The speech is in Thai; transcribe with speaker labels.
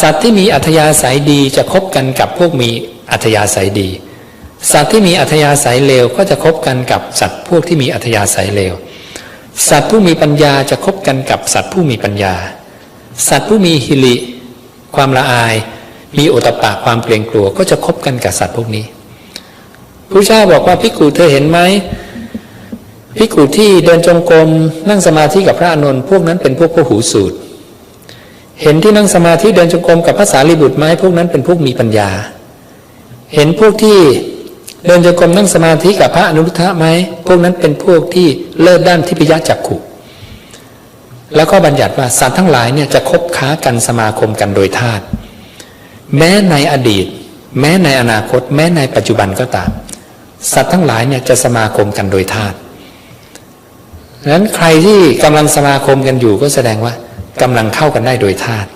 Speaker 1: สัตว์ที่มีอัธยาศัยดีจะคบกันกับพวกมีอัธยาศัยดี สัตว์ที่มีอัธยาศัยเลวก็จะคบกันกับสัตว์พวกที่มีอัธยาศัยเลว สัตว์ผู้มีปัญญาจะคบกันกับสัตว์ผู้มีปัญญา สัตว์ผู้มีฮิริความละอาย มีโอตปะความเกรงกลัวก็จะคบกันกับสัตว์พวกนี้พระเจ้าบอกว่าพิกูเธอเห็นไหมพิกูที่เดินจงกรมนั่งสมาธิกับพระอานนพวกนั้นเป็นพวกผู้หูสูตร เห็นที่นั่งสมาธิเดินจงกรมกับพระสารีบุตรไหมพวกนั้นเป็นพวกมีปัญญา เห็นพวกที่เดินจงกรมนั่งสมาธิกับพระอนุรุทธะไหมพวกนั้นเป็นพวกที่เลิศด้านทิพยจักขุแล้วก็บัญญัติว่าสัตว์ทั้งหลายเนี่ยจะคบค้ากันสมาคมกันโดยธาตุแม้ในอดีต แม้ในอนาคต แม้ในปัจจุบันก็ตาม สัตว์ทั้งหลายเนี่ยจะสมาคมกันโดยธาตุนั้นใครที่กำลังสมาคมกันอยู่ก็แสดงว่า กำลังเข้ากันได้โดยธาตุ